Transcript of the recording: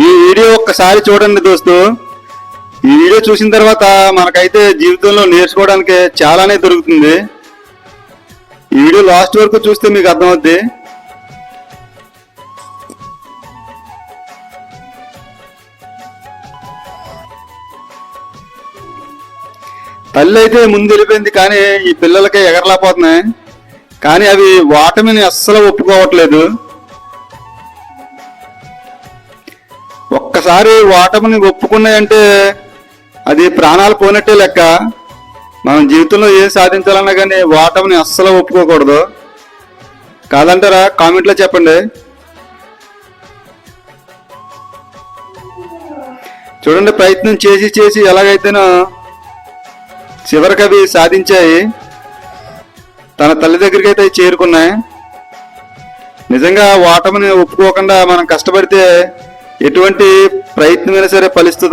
ఈ వీడియో ఒక్కసారి చూడండి దోస్తు. ఈ వీడియో చూసిన తర్వాత మనకైతే జీవితంలో నేర్చుకోవడానికి చాలానే దొరుకుతుంది. ఈ వీడియో లాస్ట్ వరకు చూస్తే మీకు అర్థమవుద్ది. తల్లి అయితే ముందు వెళ్ళిపోయింది కానీ ఈ పిల్లలకి ఎగరలేకపోతున్నాయి. కానీ అవి వాటమిని అస్సలు ఒప్పుకోవట్లేదు. ఒక్కసారి ఓటమిని ఒప్పుకున్నాయంటే అది ప్రాణాలు పోయినట్టే లెక్క. మనం జీవితంలో ఏం సాధించాలన్నా కానీ ఓటమిని అస్సలు ఒప్పుకోకూడదు. కాదంటారా? కామెంట్లో చెప్పండి. చూడండి ప్రయత్నం చేసి చేసి ఎలాగైతేనో చివరికి అవి సాధించాయి. తన తల్లి దగ్గరికి అయితే చేరుకున్నాయి. నిజంగా ఓటమిని ఒప్పుకోకుండా మనం కష్టపడితే ఎటువంటి ప్రయత్నమైనా సరే ఫలిస్తుంది?